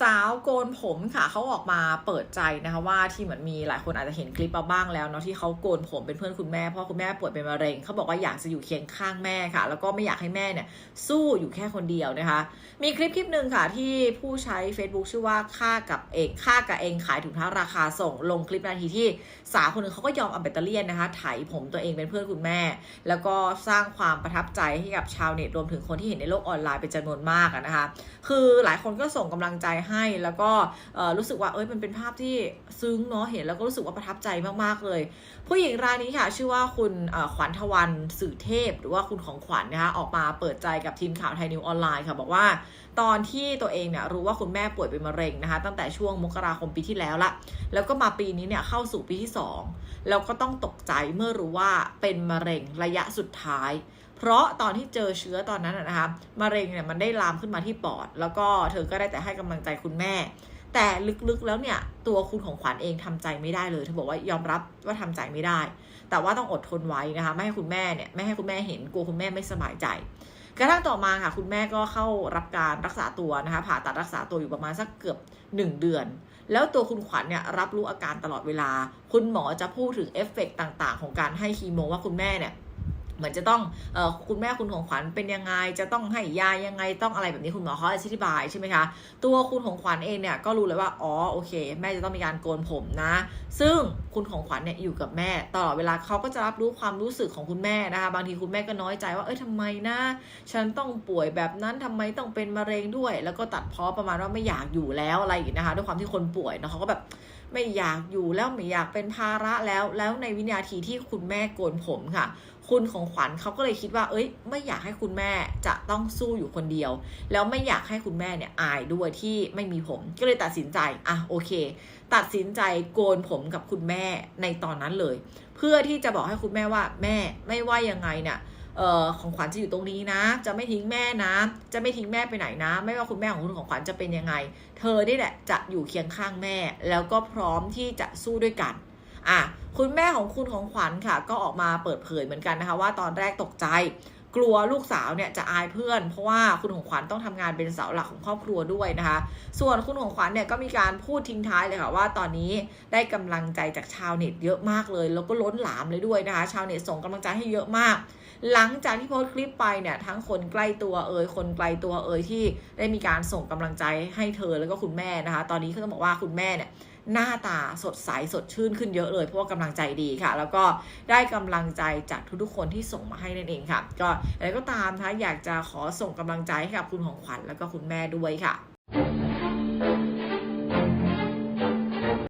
สาวโกนผมค่ะเขาออกมาเปิดใจนะคะว่าที่เหมือนมีหลายคนอาจจะเห็นคลิปมาบ้างแล้วเนาะที่เขาโกนผมเป็นเพื่อนคุณแม่เพราะคุณแม่ป่วยเป็นมะเร็งเขาบอกว่าอยากจะอยู่เคียงข้างแม่ค่ะ แล้วก็ไม่อยากให้แม่เนี่ยสู้อยู่แค่คนเดียวนะคะ มีคลิปคลิปหนึ่งค่ะที่ผู้ใช้ Facebook ชื่อว่าค่ากับเองค่ากับเองขายถุงเท้าราคาส่ง ลงคลิปนาทีที่สาวคนหนึ่งเขาก็ยอมเอาแบตเตอรี่นะคะไถผมตัวเองเป็นเพื่อนคุณแม่ แล้วก็สร้างความประทับใจให้กับชาวเน็ตรวมถึงคนที่เห็นในโลกออนไลน์เป็นจำนวนมากนะคะ คือหลายคนก็ส่งกำลังใจให้แล้วก็รู้สึกว่าเอ้ยมันเป็นภาพที่ซึ้งเนาะเห็นแล้วก็รู้สึกว่าประทับใจมากๆเลย ผู้หญิงรายนี้ค่ะชื่อว่าคุณขวัญทวันสื่อเทพ หรือว่าคุณของขวัญนะคะออกมาเปิดใจกับทีมข่าวไทยนิวออนไลน์ค่ะบอกว่าตอนที่ตัวเองเนี่ยรู้ว่าคุณแม่ป่วยเป็นมะเร็งนะคะตั้งแต่ช่วงมกราคมปีที่แล้วละแล้วก็มาปีนี้เนี่ยเข้าสู่ปีที่ 2 แล้วก็ต้องตกใจเมื่อรู้ว่าเป็นมะเร็งระยะสุดท้าย เพราะตอนที่เจอเชื้อตอนนั้นนะคะมะเร็งเนี่ยมันได้ลามขึ้นมาที่ปอด แล้วก็เธอก็ได้แต่ให้กำลังใจคุณแม่ แต่ลึกๆแล้วเนี่ยตัวคุณของขวัญเองทำใจไม่ได้เลยเธอบอกว่ายอมรับว่าทำใจไม่ได้ แต่ว่าต้องอดทนไว้นะคะไม่ให้คุณแม่เนี่ยไม่ให้คุณแม่เห็นกลัวคุณแม่ไม่สบายใจกระทั่งต่อมาค่ะคุณแม่ก็เข้ารับการรักษาตัวนะคะผ่าตัดรักษาตัวอยู่ประมาณสักเกือบ 1 เดือน แล้วตัวคุณขวัญเนี่ยรับรู้อาการตลอดเวลา คุณหมอจะพูดถึงเอฟเฟกต์ต่าง ๆ ของการให้คีโมว่าคุณแม่เนี่ย เหมือนจะต้องออคุณแม่คุณของขวัญเป็นยังไง จะต้องให้ยายังไงต้องอะไรแบบนี้คุณหมอเขาอธิบายใช่ไหมคะ ตัวคุณของขวัญเองเนี่ยก็รู้เลยว่าอ๋อโอเค แม่จะต้องมีการโกนผมนะ ซึ่งคุณของขวัญเนี่ยอยู่กับแม่ตลอดเวลาเขาก็จะรับรู้ความรู้สึกของคุณแม่นะคะบางทีคุณแม่ก็น้อยใจว่าเอ้ยทำไมนะฉันต้องป่วยแบบนั้นทำไมต้องเป็นมะเร็งด้วย แล้วก็ตัดเพ้อประมาณว่าไม่อยากอยู่แล้วอะไรอย่างนี้นะคะ ด้วยความที่คนป่วยเนาะเขาก็แบบไม่อยากอยู่แล้วไม่อยากเป็นภาระแล้วแล้วในวินาทีที่คุณแม่โกนผมค่ะ คุณของขวัญเขาก็เลยคิดว่า เอ้ย ไม่อยากให้คุณแม่จะต้องสู้อยู่คนเดียว แล้วไม่อยากให้คุณแม่เนี่ยอายด้วยที่ไม่มีผม ก็เลยตัดสินใจ อะโอเค ตัดสินใจโกนผมกับคุณแม่ในตอนนั้นเลย เพื่อที่จะบอกให้คุณแม่ว่าแม่ไม่ว่ายังไงเนี่ยออของขวัญจะอยู่ตรงนี้นะ จะไม่ทิ้งแม่นะ จะไม่ทิ้งแม่ไปไหนนะ ไม่ว่าคุณแม่ของคุณของขวัญจะเป็นยังไง เธอนี่แหละจะอยู่เคียงข้างแม่ แล้วก็พร้อมที่จะสู้ด้วยกัน อะคุณแม่ของคุณของขวัญค่ะ ก็ออกมาเปิดเผยเหมือนกันนะคะ ว่าตอนแรกตกใจ กลัวลูกสาวเนี่ยจะอายเพื่อน เพราะว่าคุณของขวัญต้องทำงานเป็นเสาหลักของครอบครัวด้วยนะคะ ส่วนคุณของขวัญเนี่ยก็มีการพูดทิ้งท้ายเลยค่ะว่าตอนนี้ได้กำลังใจจากชาวเน็ตเยอะมากเลย แล้วก็ล้นหลามเลยด้วยนะคะ ชาวเน็ตส่งกำลังใจให้เยอะมากหลังจากที่โพสต์คลิปไปเนี่ยทั้งคนใกล้ตัวเอ่ยคนไกลตัวเอ่ยที่ได้มีการส่งกำลังใจให้เธอแล้วก็คุณแม่นะคะ ตอนนี้ก็ต้องบอกว่าคุณแม่เนี่ย หน้าตาสดใสสดชื่นขึ้นเยอะเลย เพราะว่ากำลังใจดีค่ะ แล้วก็ได้กำลังใจจากทุกๆคนที่ส่งมาให้นั่นเองค่ะ ก็อะไรก็ตามนะคะอยากจะขอส่งกำลังใจให้กับคุณของขวัญแล้วก็คุณแม่ด้วยค่ะ